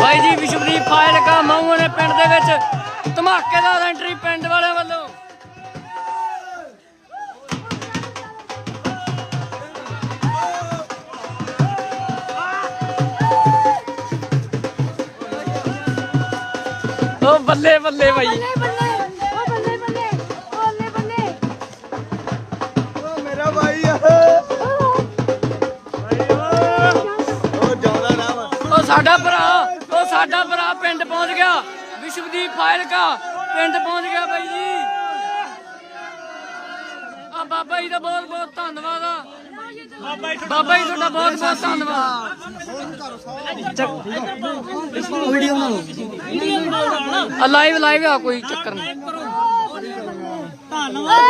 ਬਾਈ ਜੀ, ਵਿਸ਼ਵਦੀਪ ਫਾਇਲਕਾ ਮਾਊ ਨੇ ਪਿੰਡ ਦੇ ਵਿੱਚ ਧਮਾਕੇਦਾਰ ਐਂਟਰੀ ਪਿੰਡ ਵਾਲਿਆਂ ਵੱਲੋਂ। ਉਹ ਬੱਲੇ ਬੱਲੇ ਬਾਈ। ਸਾਡਾ ਭਰਾ ਉਹ ਸਾਡਾ ਭਰਾ ਪਿੰਡ ਪਹੁੰਚ ਗਿਆ। ਵਿਸ਼ਵਦੀਪ ਫਾਇਲਕਾ ਪਿੰਡ ਪਹੁੰਚ ਗਿਆ ਬਾਈ ਜੀ। ਆ ਬਾਬਾ ਜੀ ਦਾ ਬਹੁਤ ਬਹੁਤ ਧੰਨਵਾਦ ਆ। ਬਾਬਾ ਜੀ ਤੁਹਾਡਾ ਬਹੁਤ ਬਹੁਤ ਧੰਨਵਾਦ। ਵੀਡੀਓ ਬਣਾ ਲਓ ਆ ਲਾਈਵ ਲਾਈਵ ਆ ਕੋਈ ਚੱਕਰ ਨਹੀਂ। ਓ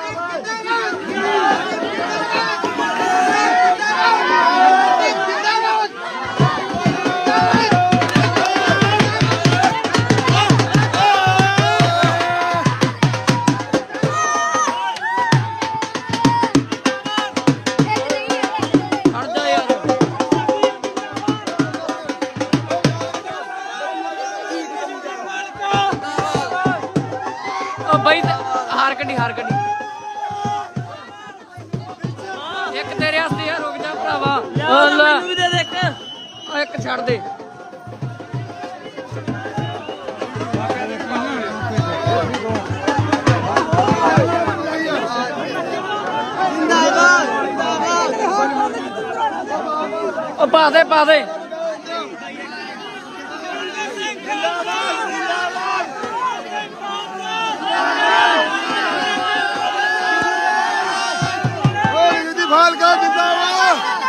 ਉਹ ਬਈ ਹਾਰ ਕੱਢੀ ਹਾਰ ਕੱਢੀ। ਇੱਕ ਤੇਰੇ ਵਾਸਤੇ ਯਾਰ ਰੁਕ ਜਾ ਭਰਾਵਾ। ਉਹ ਲੈ। ਮੈਨੂੰ ਵੀ ਦੇ ਦੇ ਇੱਕ। ਇੱਕ ਛੱਡ ਦੇ। ਉਹ ਪਾ ਦੇ ਪਾ ਦੇ। ਓਏ ਇਹਦੀ ਫਾਲਕਾ ਜਿੰਦਾਬਾਦ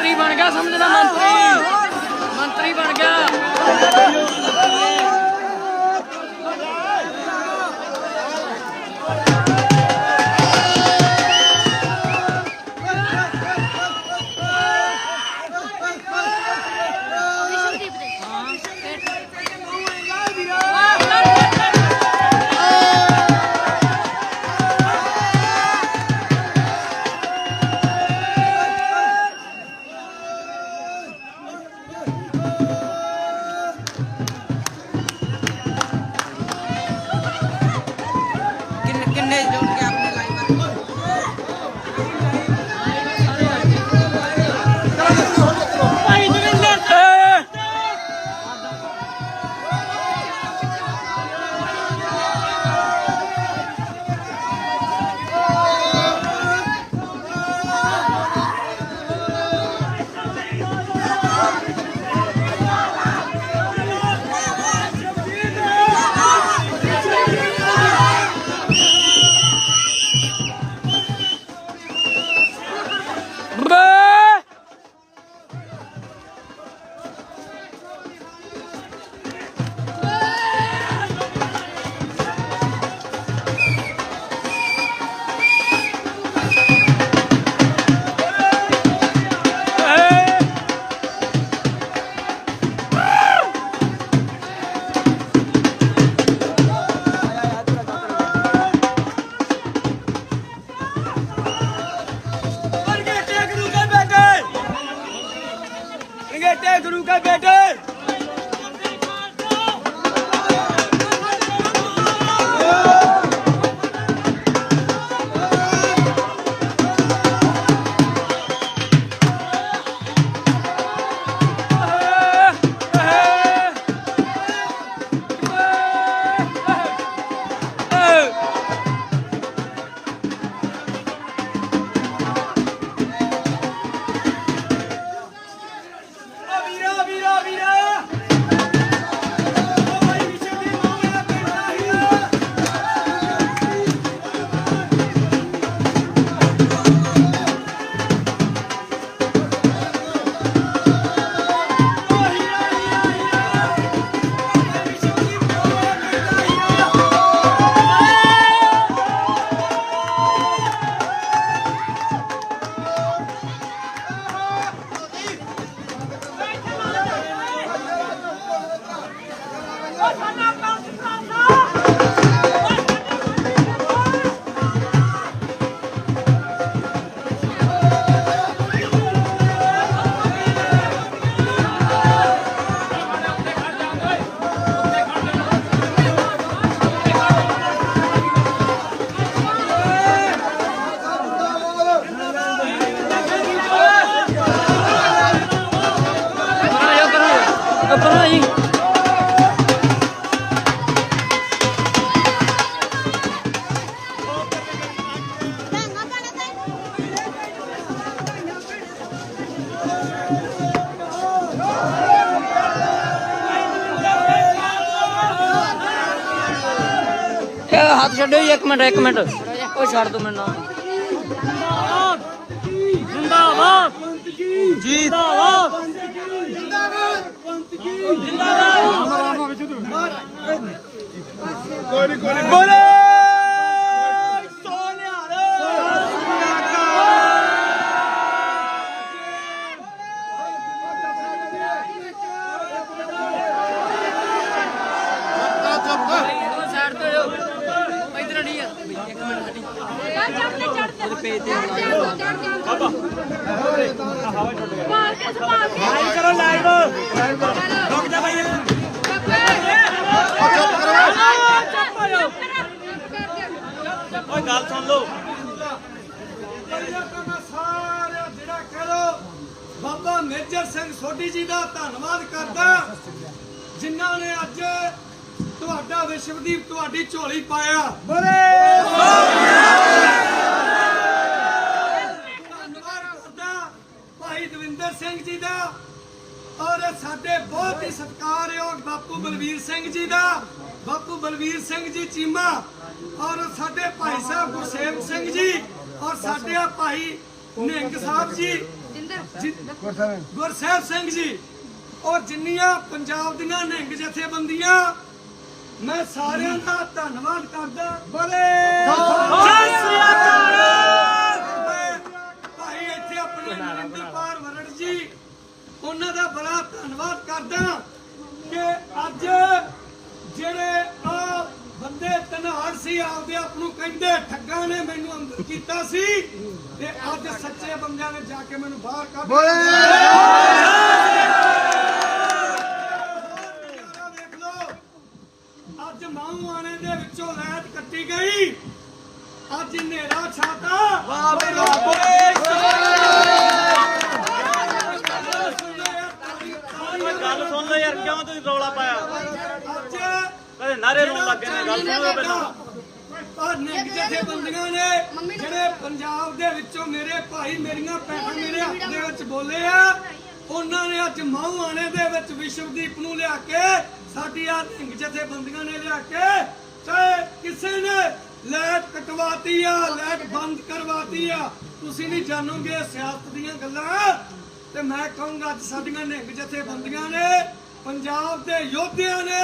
ਮੰਤਰੀ ਬਣ ਗਿਆ ਸਮਝਦਾ ਮੰਤਰੀ? ਮੰਤਰੀ ਬਣ ਗਿਆ। बेटे गुरु का बेटे ਹੱਥ ਛੱਡੋ ਜੀ ਇੱਕ ਮਿੰਟ ਇੱਕ ਮਿੰਟ। ਉਹ ਛੱਡ ਦੋ ਮੈਨੂੰ। ਜਿੰਦਾਬਾਦ। ਜਿੰਦਾਬਾਦ। ਜਿੰਦਾਬਾਦ। ਜਿੰਦਾਬਾਦ ਕੋਈ ਨਹੀਂ ਕੋਈ ਨਹੀਂ ਬੋਲੇ। ਓਏ ਗੱਲ ਸੁਣ ਲਓ। ਸਾਰਿਆਂ ਜਿਹੜਾ ਕਹਿ ਲੋ ਬਾਬਾ ਮੇਜਰ ਸਿੰਘ ਸੋਢੀ ਜੀ ਦਾ ਧੰਨਵਾਦ ਕਰਦਾ। ਜਿਨ੍ਹਾਂ ਨੇ ਅੱਜ ਤੁਹਾਡਾ ਵਿਸ਼ਵਦੀਪ ਤੁਹਾਡੀ ਝੋਲੀ ਪਾਇਆ। ਭਾਈ ਦਵਿੰਦਰ ਸਿੰਘ ਜੀ ਦਾ ਔਰ ਸਾਡੇ ਬਹੁਤ ਹੀ ਸਤਿਕਾਰਯੋਗ ਬਾਪੂ ਬਲਵੀਰ ਸਿੰਘ ਜੀ ਦਾ। ਬਾਪੂ ਬਲਵੀਰ ਸਿੰਘ ਜੀ ਚੀਮਾ ਔਰ ਸਾਡੇ ਭਾਈ ਸਾਹਿਬ ਗੁਰਸੇਵਕ ਸਿੰਘ ਜੀ ਔਰ ਸਾਡੇ ਆ ਭਾਈ ਨਿਹੰਗ ਸਾਹਿਬ ਜੀ। ਗੁਰਸੇਵਕ ਸਿੰਘ ਜੀ। ਔਰ ਜਿੰਨੀਆਂ ਪੰਜਾਬ ਦੀਆਂ ਨਿਹੰਗ ਜਥੇਬੰਦੀਆਂ ਮੈਂ ਸਾਰਿਆਂ ਦਾ ਧੰਨਵਾਦ ਕਰਦਾ। ਬਲੇ! ਸਤਿ ਸ੍ਰੀ ਅਕਾਲ! ਭਾਈ ਇੱਥੇ ਆਪਣੇ ਨਰਿੰਦਰਪਾਲ ਵਰੜ ਜੀ ਉਹਨਾਂ ਦਾ ਬੜਾ ਧੰਨਵਾਦ ਕਰਦਾ ਕਿ ਅੱਜ ਜਿਹੜੇ ਆ ਬੰਦੇ ਤਨਾੜ ਸੀ ਆਪਦੇ ਆਪ ਨੂੰ ਕਹਿੰਦੇ ਠੱਗਾਂ ਨੇ ਮੈਨੂੰ ਅੰਦਰ ਕੀਤਾ ਸੀ ਤੇ ਅੱਜ ਸੱਚੇ ਬੰਦਿਆਂ ਨੇ ਜਾ ਕੇ ਮੈਨੂੰ ਬਾਹਰ ਕੱਢ ਨਜ਼ਾਰਾ ਦੇਖ ਲਓ ਅੱਜ ਮਾਹੂਆਣੇ ਦੇ ਵਿੱਚੋਂ ਲੈਟ ਕੱਟੀ ਗਈ। ਅੱਜ ਹਨੇਰਾ ਛਾਤਾ। ਵਾਹ ਬਈ ਵਾਹ ਗੱਲ ਸੁਣ ਲੈ ਯਾਰ ਕਿਉਂ ਤੁਸੀਂ ਰੌਲਾ ਪਾਇਆ? ਅੱਜ ਕਦੇ ਨਾਰੇ ਲਾਉਣ ਲੱਗ ਗਏ ਨੇ ਗੱਲ ਸੁਣੋ ਪਹਿਲਾਂ। ਨਿੰਗ ਜਥੇ ਬੰਦੀਆਂ ਨੇ ਜਿਹੜੇ ਪੰਜਾਬ ਦੇ ਵਿੱਚੋਂ ਮੇਰੇ ਭਾਈ ਮੇਰੀਆਂ ਭੈਣਾਂ ਮੇਰੇ ਹੱਥ ਦੇ ਵਿੱਚ ਬੋਲੇ ਆ ਉਹਨਾਂ ਨੇ ਅੱਜ ਮਾਹੂਆਣੇ ਦੇ ਵਿੱਚ ਵਿਸ਼ਵਦੀਪ ਨੂੰ ਲਿਆ ਕੇ ਸਾਡੀ ਆ ਨਿੰਗ ਜਥੇ ਬੰਦੀਆਂ ਨੇ ਲਿਆ ਕੇ ਤੇ ਕਿਸੇ ਨੇ ਲੈਟ ਕਟਵਾਤੀ ਆ ਲੈਟ ਬੰਦ ਕਰਵਾਤੀ ਆ ਤੁਸੀਂ ਨਹੀਂ ਜਾਣੋਗੇ ਸਿਆਸਤ ਦੀਆਂ ਗੱਲਾਂ। ਤੇ ਮੈਂ ਕਹੂੰਗਾ ਅੱਜ ਸਾਡੀਆਂ ਨਿੰਗ ਜਥੇ ਬੰਦੀਆਂ ਨੇ ਪੰਜਾਬ ਦੇ ਯੋਧਿਆਂ ਨੇ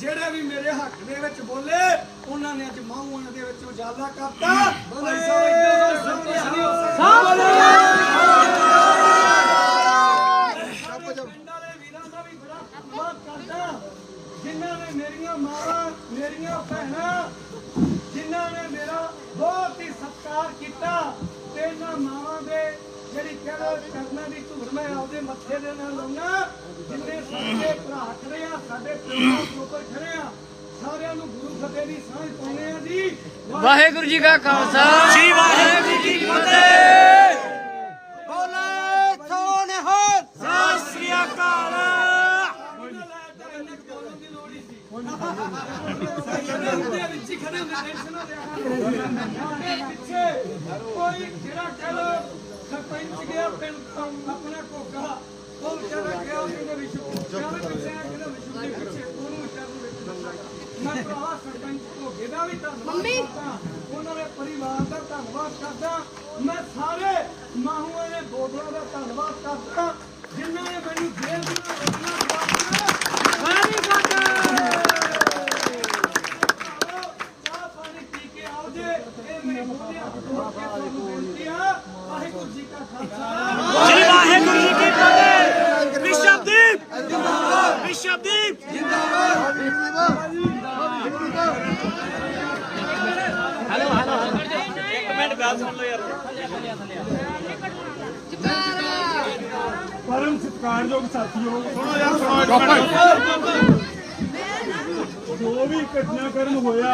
ਜਿਹੜੇ ਵੀ ਮੇਰੇ ਹੱਕ ਦੇ ਵਿੱਚ ਬੋਲੇ ਉਹਨਾਂ ਨੇ ਅੱਜ ਮਾਹੂਆਂ ਦੇ ਵਿੱਚ ਉਜਾਲਾ ਕਰਤਾ। ਭਾਈ ਸਾਹਿਬ ਜਿਨ੍ਹਾਂ ਨੇ ਮੇਰੀਆਂ ਮਾਵਾਂ ਮੇਰੀਆਂ ਭੈਣਾਂ ਜਿਨ੍ਹਾਂ ਨੇ ਮੇਰਾ ਬਹੁਤ ਹੀ ਸਤਿਕਾਰ ਕੀਤਾ ਤੇ ਇਹਨਾਂ ਮਾਵਾਂ ਦੇ ਜਿਹੜੀ ਕਹਿੰਦਾ ਕਰਨਾ ਦੀ ਧੂੜ ਮੈਂ ਆਪਦੇ ਮੱਥੇ ਦੇ ਨਾਲ ਲਾਉਣਾ ਜਿੰਨੇ ਸਾਡੇ ਭਰਾ ਖੜੇ ਆ ਸਾਡੇ ਪਿਓ ਦੇ ਉੱਪਰ ਖੜੇ ਆ ਸਾਰਿਆਂ ਨੂੰ ਗੁਰੂ ਫਤਿਹ ਦੀ ਸਾਂਝ ਪਾਉਣੇ ਆ ਜੀ ਵਾਹਿਗੁਰੂ ਜੀ ਕਾ ਖਾਲਸਾ ਸ੍ਰੀ ਵਾਹਿਗੁਰੂ ਜੀ ਕੀ ਫਤਿਹ ਬੋਲੇ ਸੋਨੇ ਹੋ ਸਤਿ ਸ੍ਰੀ ਅਕਾਲ ਕੋਈ ਜਿਹੜਾ ਕਹ ਲੋ ਸਰਪੰਚ ਗਿਆ ਪਿੰਡ ਤੋਂ ਆਪਣਾ ਕੋਕਾ ਉਹ ਵਿਚਾਰਾ ਗਿਆ ਉਹਨੇ ਵਿਸ਼ੂ ਜਾਵੇ ਪਿੱਛੇ ਆ ਕਿਹਦਾ ਵਿਸ਼ੂ ਦੇ ਪਿੱਛੇ ਉਹਨੂੰ ਵਿਚਾਰ ਨੂੰ ਵਿੱਚ ਮੈਂ ਭਰਾ ਸਰਪੰਚ ਕੋਕੇ ਦਾ ਵੀ ਧੰਨਵਾਦ ਕਰਦਾ। ਉਹਨਾਂ ਦੇ ਪਰਿਵਾਰ ਦਾ ਧੰਨਵਾਦ ਕਰਦਾ। ਮੈਂ ਸਾਰੇ ਮਾਹੂਆਂ ਦੇ ਬੋਧਲਾਂ ਦਾ ਧੰਨਵਾਦ ਕਰਦਾ। ਜਿਨ੍ਹਾਂ ਨੇ ਮੈਨੂੰ ਜੇਲ੍ਹ ਦੀਆਂ ਰੋਟੀਆਂ ਖਵਾਈਆਂ ਵੈਰੀ ਗੁੱਡ ਚਾਹ ਪਾਣੀ ਪੀ ਕੇ ਆਓ ਜੇ ਇਹ ਮੇਰੇ ਮੋਢਿਆਂ ਤੋਂ ਤੋੜ ਕੇ ਤੁਹਾਨੂੰ ਬੇਨਤੀ ਆ ਵਾਹਿਗੁਰੂ ਜੀ ਕਾ ਖਾਲਸਾ ਸ੍ਰੀ ਵਾਹਿਗੁਰੂ ਜੀ ਕੀ ਫਤਿਹ ਵਿਸ਼ਵਦੀਪ ਜਿੰਦਾਬਾਦ ਵਿਸ਼ਵਦੀਪ ਜਿੰਦਾਬਾਦ ਇੱਕ ਮਿੰਟ ਗੱਲ ਸੁਣ ਲਓ ਯਾਰ। ਪਰਮ ਸਤਿਕਾਰਯੋਗ ਸਾਥੀਓ ਸੁਣੋ ਯਾਰ ਸੁਣੋ ਜੋ। ਵੀ ਘਟਨਾਕ੍ਰਮ ਹੋਇਆ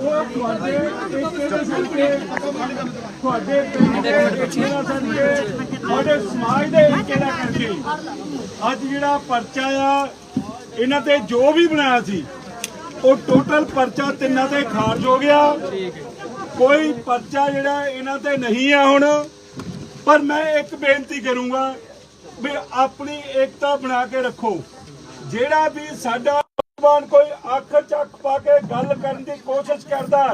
ਉਹ ਤੁਹਾਡੇ ਏਕੇ ਦੇ ਸਦਕੇ ਤੁਹਾਡੇ ਪਿੰਡ ਦੇ ਏਕੇ ਦਾ ਸਦਕੇ ਤੁਹਾਡੇ ਸਮਾਜ ਦੇ ਏਕੇ ਦਾ ਕਰਕੇ। ਅੱਜ ਜਿਹੜਾ ਪਰਚਾ ਆ ਇਹਨਾਂ ਤੇ ਜੋ ਵੀ ਬਣਾਇਆ ਸੀ ਉਹ ਟੋਟਲ ਪਰਚਾ ਤਿੰਨਾਂ ਤੇ ਖਾਰਜ ਹੋ ਗਿਆ। ਕੋਈ ਪਰਚਾ ਜਿਹੜਾ ਇਹਨਾਂ ਤੇ ਨਹੀਂ ਆ ਹੁਣ, ਪਰ ਮੈਂ ਇੱਕ ਬੇਨਤੀ ਕਰੂੰਗਾ ਵੀ ਆਪਣੀ ਏਕਤਾ ਬਣਾ ਕੇ ਰੱਖੋ। ਜਿਹੜਾ ਵੀ ਸਾਡਾ ਨੌਜਵਾਨ ਕੋਈ ਅੱਖ ਚੱਕ ਪਾ ਕੇ ਗੱਲ ਕਰਨ ਦੀ ਕੋਸ਼ਿਸ਼ ਕਰਦਾ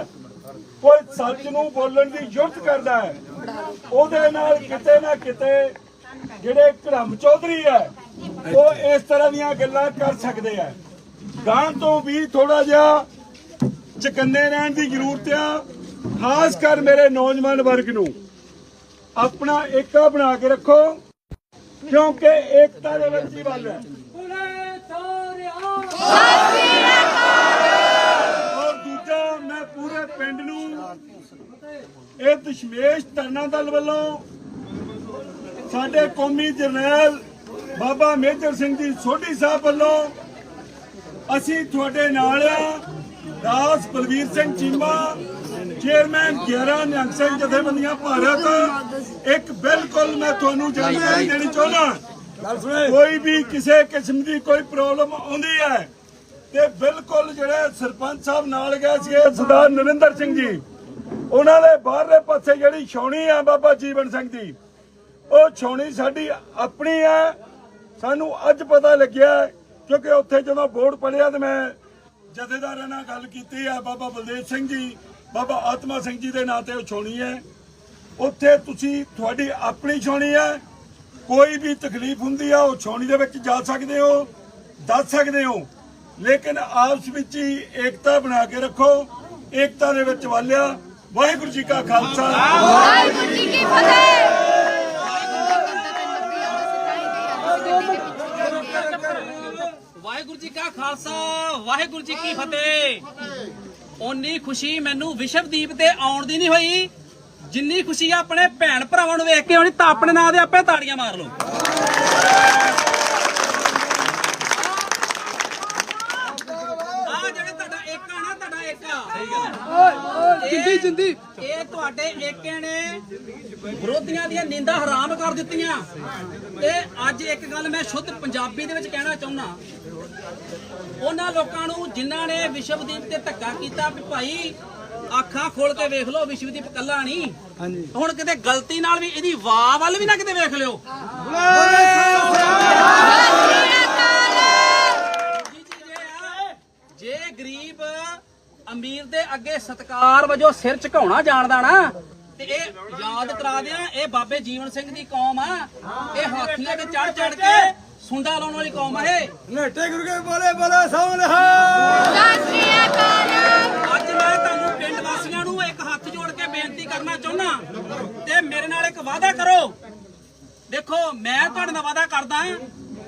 ਕੋਈ ਸੱਚ ਨੂੰ ਬੋਲਣ ਦੀ ਯੁਕਤ ਕਰਦਾ ਹੈ, ਉਹਦੇ ਨਾਲ ਕਿਤੇ ਨਾ ਕਿਤੇ ਜਿਹੜੇ ਘੜਮ ਚੌਧਰੀ ਹੈ, ਉਹ ਇਸ ਤਰ੍ਹਾਂ ਦੀਆਂ ਗੱਲਾਂ ਕਰ ਸਕਦੇ ਆ ਗਾਂ ਤੋਂ ਵੀ ਥੋੜਾ ਜਿਹਾ ਚਕੰਨੇ ਰਹਿਣ ਦੀ ਜ਼ਰੂਰਤ ਆ ਖਾਸ ਕਰ ਮੇਰੇ ਨੌਜਵਾਨ ਵਰਗ ਨੂੰ, ਆਪਣਾ ਏਕਾ ਬਣਾ ਕੇ ਰੱਖੋ, ਕਿਉਂਕਿ ਏਕਤਾ ਦੇ ਵਿੱਚ ਹੀ ਵੱਲ ਹੈ। ਔਰ ਦੂਜਾ, ਮੈਂ ਪੂਰੇ ਪਿੰਡ ਨੂੰ ਇਹ ਦਸ਼ਮੇਸ਼ ਧਰਨਾ ਦਲ ਵੱਲੋਂ ਸਾਡੇ ਕੌਮੀ ਜਰਨੈਲ ਬਾਬਾ ਮੇਜਰ ਸਿੰਘ ਜੀ ਸੋਢੀ ਸਾਹਿਬ ਵੱਲੋਂ ਅਸੀਂ ਤੁਹਾਡੇ ਨਾਲ ਆ। ਦਾਸ ਬਲਵੀਰ ਸਿੰਘ ਚੀਮਾ ਚੇਅਰਮੈਨ 11 ਨਿਹੰਗ ਸਿੰਘ ਜਥੇਬੰਦੀਆਂ ਭਾਰਤ ਇੱਕ ਬਿਲਕੁਲ ਮੈਂ ਤੁਹਾਨੂੰ ਜਾਣਕਾਰੀ ਦੇਣੀ ਚਾਹੁੰਦਾ। ਕੋਈ ਵੀ ਕਿਸੇ ਕਿਸਮ ਦੀ ਕੋਈ ਪ੍ਰੋਬਲਮ ਆਉਂਦੀ ਹੈ ਤੇ ਬਿਲਕੁਲ ਜਿਹੜੇ ਸਰਪੰਚ ਸਾਹਿਬ ਨਾਲ ਗਏ ਸੀਗੇ ਸਰਦਾਰ ਨਰਿੰਦਰ ਸਿੰਘ ਜੀ ਉਹਨਾਂ ਦੇ ਬਾਹਰਲੇ ਪਾਸੇ ਜਿਹੜੀ ਛਾਉਣੀ ਆ ਬਾਬਾ ਜੀਵਨ ਸਿੰਘ ਦੀ ਉਹ ਛਾਉਣੀ ਸਾਡੀ ਆਪਣੀ ਆ। ਸਾਨੂੰ ਅੱਜ ਪਤਾ ਲੱਗਿਆ ਕਿਉਂਕਿ ਉੱਥੇ ਜਦੋਂ ਬੋਰਡ ਪੜਿਆ ਤੇ ਮੈਂ ਜਥੇਦਾਰਾਂ ਨਾਲ ਗੱਲ ਕੀਤੀ ਆ ਬਾਬਾ ਬਲਦੇਵ ਸਿੰਘ ਜੀ ਬਾਬਾ ਆਤਮਾ ਸਿੰਘ ਜੀ ਦੇ ਨਾਂ ਤੇ ਉਹ ਹੈ। ਉੱਥੇ ਤੁਸੀਂ ਤੁਹਾਡੀ ਆਪਣੀ ਛਾਉਣੀ ਹੈ। ਕੋਈ ਵੀ ਤਕਲੀਫ ਹੁੰਦੀ ਆ ਉਹ ਛਾਉਣੀ ਦੇ ਵਿੱਚ ਜਾ ਸਕਦੇ ਹੋ ਦੱਸ ਸਕਦੇ ਹੋ। ਲੇਕਿਨ ਆਪਸ ਵਿੱਚ ਹੀ ਏਕਤਾ ਬਣਾ ਕੇ ਰੱਖੋ। ਏਕਤਾ ਦੇ ਵਿੱਚ ਵਾਲਿਆ ਵਾਹਿਗੁਰੂ ਜੀ ਕਾ ਖਾਲਸਾ। ਵਾਹਿਗੁਰੂ ਜੀ ਕੀ ਫਤਿਹ। ਵਾਹਿਗੁਰੂ ਜੀ ਕਾ ਖਾਲਸਾ ਵਾਹਿਗੁਰੂ ਜੀ ਕੀ ਫਤਿਹ। ਓਨੀ ਖੁਸ਼ੀ ਮੈਨੂੰ ਵਿਸ਼ਵਦੀਪ ਤੇ ਆਉਣ ਦੀ ਨਹੀਂ ਹੋਈ। ਜਿੰਨੀ ਖੁਸ਼ੀ ਆਪਣੇ ਭੈਣ ਭਰਾਵਾਂ ਨੂੰ ਵੇਖ ਕੇ ਹੋਣੀ ਤਾਂ ਆਪਣੇ ਨਾਂ ਦੇ ਆਪੇ ਤਾੜੀਆਂ ਮਾਰ ਲਓ। ਆ ਜਿਹੜੇ ਤੁਹਾਡਾ ਨਾ ਗੱਲ ਜਿੰਦੀ ਜਿੰਦੀ। ਇਹ ਤੁਹਾਡੇ ਏਕੇ ਨੇ ਵਿਰੋਧੀਆਂ ਦੀਆਂ ਨਿੰਦਾ ਹਰਾਮ ਕਰ ਦਿੱਤੀਆਂ। ਤੇ ਅੱਜ ਇੱਕ ਗੱਲ ਮੈਂ ਸ਼ੁੱਧ ਪੰਜਾਬੀ ਦੇ ਵਿੱਚ ਕਹਿਣਾ ਚਾਹੁੰਦਾ। ਉਹਨਾਂ ਲੋਕਾਂ ਨੂੰ ਜਿਨ੍ਹਾਂ ਨੇ ਵਿਸ਼ਵਦੀਪ ਤੇ ਧੱਕਾ ਕੀਤਾ ਵੀ ਭਾਈ ਅੱਖਾਂ ਖੋਲ ਕੇ ਵੇਖ ਲਓ ਵਿਸ਼ਵਦੀਪ ਕੱਲਾ ਨਹੀਂ। ਹੁਣ ਕਿਤੇ ਗਲਤੀ ਨਾਲ ਵੀ ਇਹਦੀ ਵਾਹ ਵੱਲ ਵੀ ਨਾ ਕਿਤੇ ਵੇਖ ਲਿਓ। ਜੇ ਗਰੀਬ ਅਮੀਰ ਦੇ ਅੱਗੇ ਸਤਕਾਰ ਵਜੋਂ ਸਿਰ ਝੁਕਾਉਣਾ ਜਾਣਦਾ ਨਾ ਤੇ ਇਹ ਯਾਦ ਕਰਾ ਦਿਆਂ ਇਹ ਬਾਬੇ ਜੀਵਨ ਸਿੰਘ ਦੀ ਕੌਮ ਆ। ਇਹ ਹਾਥੀਆਂ ਤੇ ਚੜ ਚੜ ਕੇ ਸੁੰਡਾ ਲਾਉਣ ਵਾਲੀ ਕੌਮ ਇਹ। ਨੇਟੇ ਗੁਰੂ ਕੇ ਬੋਲੇ ਬੋਲੇ ਅਕਾਲ। ਅੱਜ ਮੈਂ ਤੁਹਾਨੂੰ ਪਿੰਡ ਵਾਸੀਆਂ ਨੂੰ ਇੱਕ ਹੱਥ ਜੋੜ ਕੇ ਬੇਨਤੀ ਕਰਨਾ ਚਾਹੁੰਦਾ ਤੇ ਮੇਰੇ ਨਾਲ ਇੱਕ ਵਾਅਦਾ ਕਰੋ। ਦੇਖੋ ਮੈਂ ਤੁਹਾਡੇ ਨਾਲ ਵਾਅਦਾ ਕਰਦਾ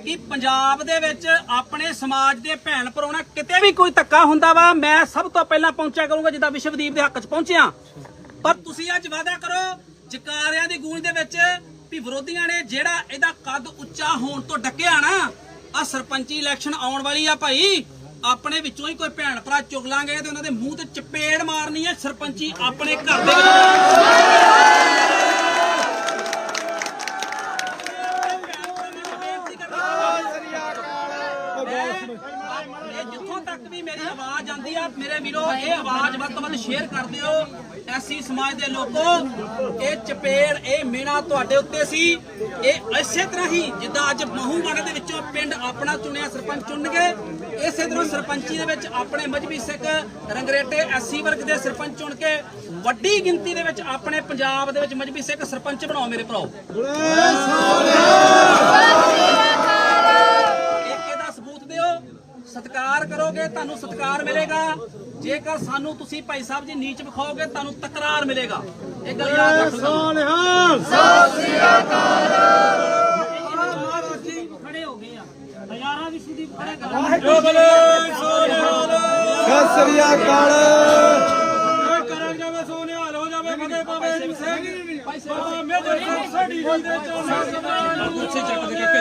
ਕਿ ਪੰਜਾਬ ਦੇ ਵਿੱਚ ਆਪਣੇ ਸਮਾਜ ਦੇ ਭੈਣ ਭਰਾਉਣਾ ਕਿਤੇ ਵੀ ਕੋਈ ਧੱਕਾ ਹੁੰਦਾ ਵਾ ਮੈਂ ਸਭ ਤੋਂ ਪਹਿਲਾਂ ਪਹੁੰਚਿਆ ਕਰੂੰਗਾ ਜਿੱਦਾਂ ਵਿਸ਼ਵਦੀਪ ਦੇ ਹੱਕ 'ਚ ਪਹੁੰਚਿਆ। ਪਰ ਤੁਸੀਂ ਅੱਜ ਵਾਅਦਾ ਕਰੋ ਜਕਾਰਿਆਂ ਦੀ ਗੂੰਜ ਦੇ ਵਿੱਚ ਵੀ ਵਿਰੋਧੀਆਂ ਨੇ ਜਿਹੜਾ ਇਹਦਾ ਕੱਦ ਉੱਚਾ ਹੋਣ ਤੋਂ ਡੱਕਿਆ ਨਾ ਆ ਸਰਪੰਚੀ ਇਲੈਕਸ਼ਨ ਆਉਣ ਵਾਲੀ ਆ ਭਾਈ। ਆਪਣੇ ਵਿੱਚੋਂ ਹੀ ਕੋਈ ਭੈਣ ਭਰਾ ਚੁਗ ਲਾਂਗੇ ਤੇ ਉਹਨਾਂ ਦੇ ਮੂੰਹ ਤੇ ਚਪੇੜ ਮਾਰਨੀ ਹੈ ਸਰਪੰਚੀ ਆਪਣੇ ਘਰ ਦੇ ਵਿੱਚ ਇਹ ਜਿੱਥੋਂ ਤੱਕ ਵੀ ਮੇਰੀ ਆਵਾਜ਼ ਆਂਦੀ ਆ। ਮੇਰੇ ਵੀਰੋ, ਇਹ ਆਵਾਜ਼ ਵੱਧ ਤੋਂ ਵੱਧ ਸ਼ੇਅਰ ਕਰ ਦਿਓ। ਐਸੀ ਸਮਾਜ ਦੇ ਲੋਕੋ, ਇਹ ਚਪੇੜ, ਇਹ ਮੇਣਾ ਤੁਹਾਡੇ ਉੱਤੇ ਸੀ। ਇਹ ਇਸੇ ਤਰ੍ਹਾਂ ਹੀ ਜਿੱਦਾਂ ਅੱਜ ਮਹੂਵਾੜੇ ਦੇ ਵਿੱਚੋਂ ਪਿੰਡ ਆਪਣਾ ਚੁਣਿਆ ਸਰਪੰਚ ਚੁਣਨਗੇ ਇਸੇ ਤਰ੍ਹਾਂ ਸਰਪੰਚੀ ਦੇ ਵਿੱਚ ਆਪਣੇ ਮਜਬੀ ਸਿੱਖ ਰੰਗਰੇਟੇ ਐਸੀ ਵਰਗ ਦੇ ਸਰਪੰਚ ਚੁਣ ਕੇ ਵੱਡੀ ਗਿਣਤੀ ਦੇ ਵਿੱਚ ਆਪਣੇ ਪੰਜਾਬ ਦੇ ਵਿੱਚ ਮਜਬੀ ਸਿੱਖ ਸਰਪੰਚ ਬਣਾਓ ਮੇਰੇ ਭਰਾਓ ਏਕੇ ਦਾ ਸਬੂਤ ਦਿਓ ਸਤਿਕਾਰ ਕਰੋਗੇ ਤੁਹਾਨੂੰ ਸਤਿਕਾਰ ਮਿਲੇਗਾ। ਜੇਕਰ ਸਾਨੂੰ ਤੁਸੀਂ ਭਾਈ ਸਾਹਿਬ ਜੀ ਨੀਚ ਵਿਖਾਓਗੇ ਤੁਹਾਨੂੰ ਤਕਰਾਰ ਮਿਲੇਗਾ। ਇਹ ਗੱਲ ਯਾਦ ਰੱਖੋ। ਖੜੇ ਹੋ ਗਏ ਆ। ਹਜ਼ਾਰਾਂ ਦੀ ਸੁਦੀ ਖੜੇ ਕਰ ਸਤਿ ਸ੍ਰੀ ਅਕਾਲ। ਕਰਾਂ ਜਾਵੇ ਸੋਨਿਹਾਲ ਹੋ ਜਾਵੇ ਫਤਿਹ ਪਾਵੇ ਜੀ ਬਾਬਾ ਮੇਜਰ ਸਿੰਘ। ਸਾਡੀ ਜੀ ਦੇ ਸਮਾਨ ਉੱਥੇ ਚੱਕ ਦੇ ਕੇ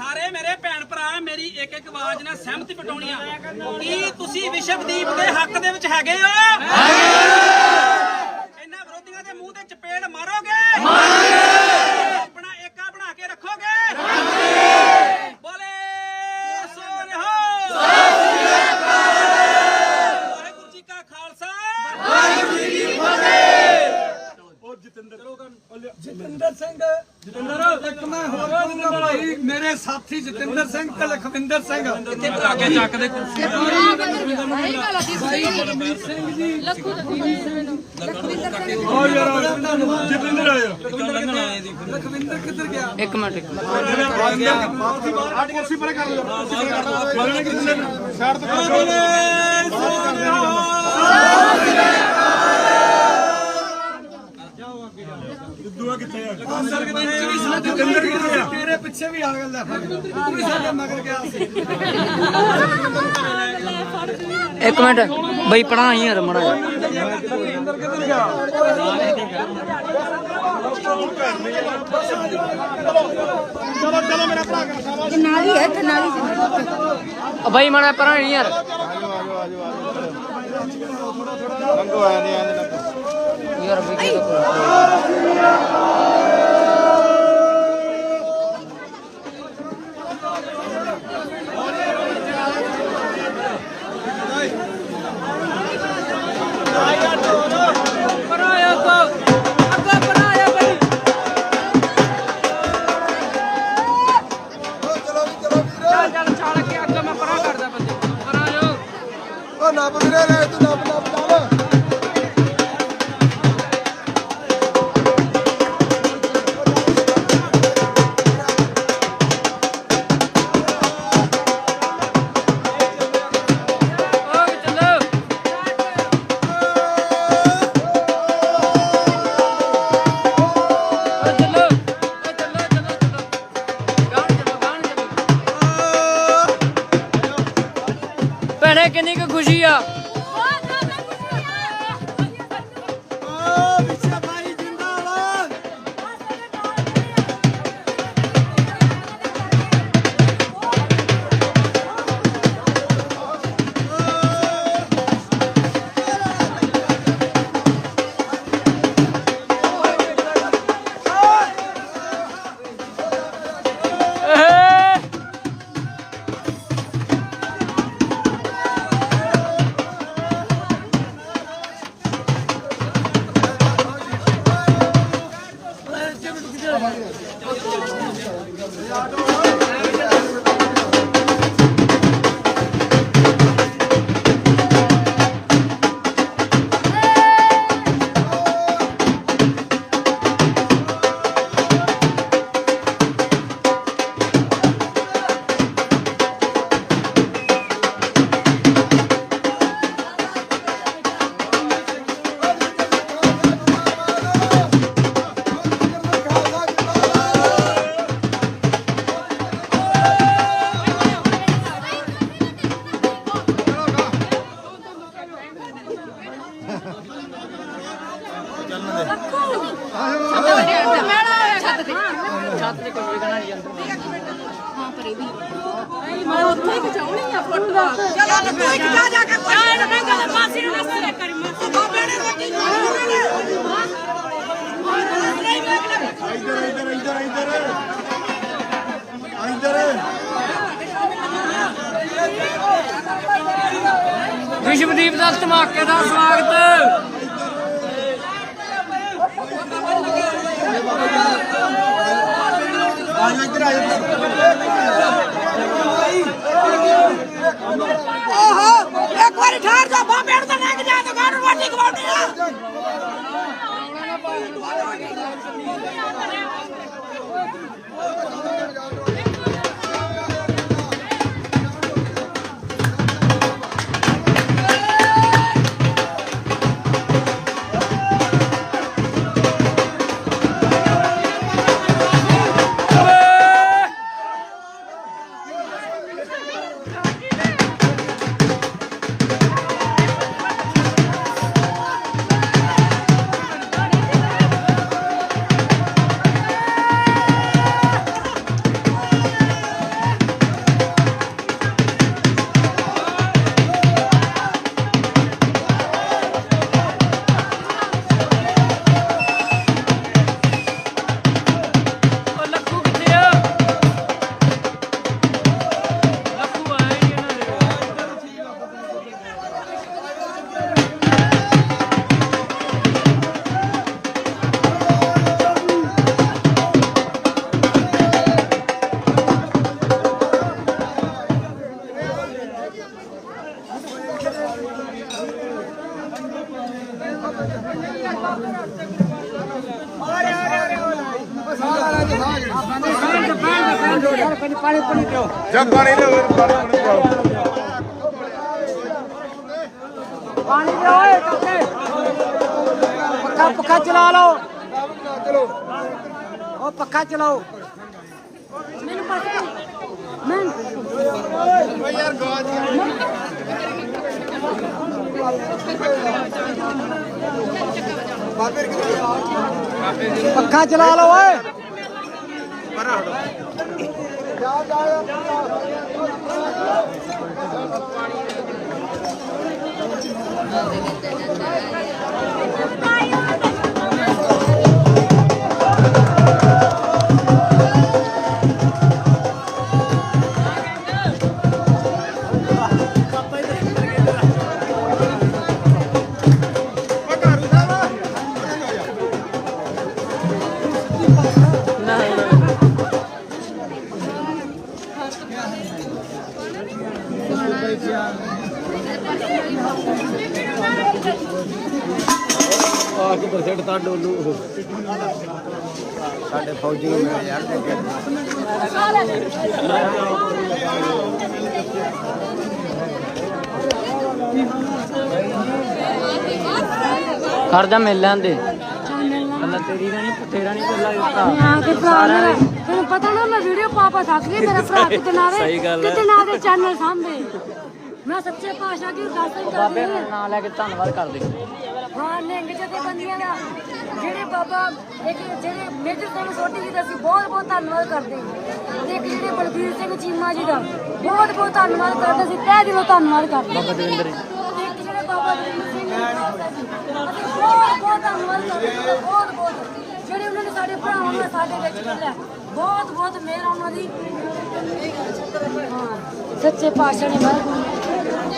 ਸਾਰੇ ਮੇਰੇ ਭੈਣ ਭਰਾ ਮੇਰੀ ਇੱਕ ਇੱਕ ਆਵਾਜ਼ ਨਾਲ ਸਹਿਮਤੀ ਪਟਾਉਣੀ ਆ। ਕੀ ਤੁਸੀਂ ਵਿਸ਼ਵਦੀਪ ਦੇ ਹੱਕ ਦੇ ਵਿੱਚ ਹੈਗੇ ਹੋ? ਇਹਨਾਂ ਵਿਰੋਧੀਆਂ ਦੇ ਮੂੰਹ ਤੇ ਚਪੇੜ ਮਾਰੋਗੇ? ਆਪਣਾ ਏਕਾ ਬਣਾ ਕੇ ਰੱਖੋਗੇ? ਬੋਲੇ ਸੋ ਵਾਹਿਗੁਰੂ ਜੀ ਕਾ ਖਾਲਸਾ। ਉਹ ਜਤਿੰਦਰ ਜਤਿੰਦਰ ਸਿੰਘ। ਜਤਿੰਦਰ ਇੱਕ ਮੈਂ ਹੋਰ ਕਹੂੰਗਾ ਭਾਈ। ਮੇਰੇ ਸਾਥੀ ਜਤਿੰਦਰ ਸਿੰਘ ਤੇ ਲਖਵਿੰਦਰ ਸਿੰਘ। ਇੱਥੇ ਬੁਲਾ ਕੇ ਚੱਕ ਦੇ ਕੁਰਸੀ ਆ ਆ ਯਾਰ ਜਤਿੰਦਰ ਆਇਆ ਲਖਵਿੰਦਰ ਕਿੱਧਰ ਗਿਆ? ਇੱਕ ਮਿੰਟ ਇੱਕ ਮਿੰਟ। ਕੁਰਸੀ ਪਰੇ ਕਰ ਲਓ। ਦੂਆ ਕਿੱਥੇ ਆ? ਜਤਿੰਦਰ ਕਿੱਥੇ ਆ? ਤੇਰੇ ਪਿੱਛੇ ਵੀ ਆ ਗੱਲ ਹੈ ਤੂੰ ਵੀ ਸਾਡੇ ਮਗਰ ਗਿਆ ਸੀ। ਇੱਕ ਮਿੰਟ ਬਈ ਪੜਾ ਯਾਰ ਮੜਾ ਨਾਲੀ ਹੈ ਤੇ ਨਾਲੀ ਚ ਬਈ ਮੜਾ ਪੜਾ ਯਾਰ ਯਾਰ ਬਈ ਕੀ Aleluia! ਚੱਲੋ ਕਿੰਨੀ ਕੁ ਖੁਸ਼ੀ ਆ। ਵਿਸ਼ਵਦੀਪ ਦਾ ਧਮਾਕੇ ਦਾ ਸਵਾਗਤ। ਆਜੋ ਇੱਧਰ ਆਜੋ ਓਹੋ ਇੱਕ ਵਾਰੀ ਠਹਿਰ ਜਾ ਬਾਬੇ ਨੂੰ ਤਾਂ ਲੰਘ ਜਾ ਤੇ ਗਾਣ ਰੋਟੀ ਖਵਾਉਣੀ ਆ ਜਾ ਪਾਣੀ ਦੇ ਹੋਰ ਪਾਣੀ ਪਾਣੀ ਪਾਓ ਪਾਣੀ ਦੇ ਓਏ ਕੱਕੇ। ਪੱਖਾ ਪੱਖਾ ਚਲਾ ਲਓ। ਚਲੋ ਉਹ ਪੱਖਾ ਚਲਾਓ। ਮੈਨੂੰ ਪਤਾ ਮੈਂ ਪੱਖਾ ਚਲਾ ਲਓ ਓਏ। Thank you. ਸਿੱਟਦਾ ਡੋਲੂ ਸਾਡੇ ਫੌਜੀ ਮੇਰੇ ਯਾਰ ਖੜ ਜਾ ਮਿਲ ਲੈਂਦੇ। ਅੱਲਾ ਤੇਰੀ ਦਾ ਨਹੀਂ ਤੇਰਾ ਨਹੀਂ ਕੋਲਾ ਦਿੱਤਾ ਹਾਂ ਤੇ ਭਰਾ ਮੇਰਾ ਤੈਨੂੰ ਪਤਾ ਨਾ ਮੈਂ ਵੀਡੀਓ ਪਾਪਾ ਥੱਕ ਗਈ ਮੇਰਾ ਭਰਾ ਕਿਤੇ ਨਾ ਆਵੇ ਕਿਤੇ ਨਾ ਚੈਨਲ ਸਾਹਮਣੇ ਮੈਂ ਸੱਚੇ ਪਾਸ਼ਾ ਦੀ ਅਰਦਾਸ ਬਾਬੇ ਕਰਦੀ ਹਾਂ। ਨਾਂ ਲੈ ਕੇ ਧੰਨਵਾਦ ਕਰਦੇ। ਹਾਂ ਲਿੰਗ ਜਥੇ ਬੰਦੀਆਂ ਦਾ ਜਿਹੜੇ ਬਾਬਾ ਇੱਕ ਜਿਹੜੇ ਮੇਜਰ ਸਿੰਘ ਸੋਢੀ ਜੀ ਦਾ ਅਸੀਂ ਬਹੁਤ ਬਹੁਤ ਧੰਨਵਾਦ ਕਰਦੇ ਹਾਂ ਤੇ ਇੱਕ ਜਿਹੜੇ ਬਲਬੀਰ ਸਿੰਘ ਚੀਮਾ ਜੀ ਦਾ ਬਹੁਤ ਬਹੁਤ ਧੰਨਵਾਦ ਕਰਦੇ ਅਸੀਂ ਤਹਿ ਦਿਲੋਂ ਧੰਨਵਾਦ ਕਰਦੇ ਬਾਬਾ ਦਵਿੰਦਰ ਜੀ। ਇੱਕ ਜਿਹੜੇ ਬਾਬਾ ਦਵਿੰਦਰ ਸਿੰਘ ਜੀ ਦਾ ਅਸੀਂ ਬਹੁਤ ਬਹੁਤ ਧੰਨਵਾਦ ਕਰਦੇ ਹਾਂ ਬਹੁਤ ਬਹੁਤ। ਜਿਹੜੇ ਉਹਨਾਂ ਨੇ ਸਾਡੇ ਭਰਾਵਾਂ ਨੂੰ ਸਾਡੇ ਵਿੱਚ ਕੱਢਿਆ ਬਹੁਤ ਬਹੁਤ ਮਿਹਰ ਉਹਨਾਂ ਦੀ। ਸੱਚੇ ਪਾਤਸ਼ਾਹ ਨੇ ਮਰ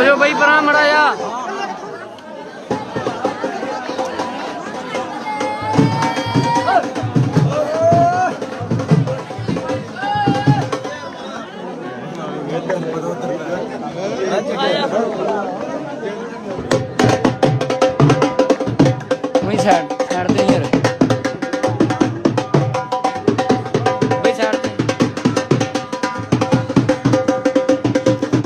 ਹੋ ਜੋ ਬਈ ਪਰਾਂ ਮੜਾ ਜਾ। ਉਹੀ ਸਾਈਡ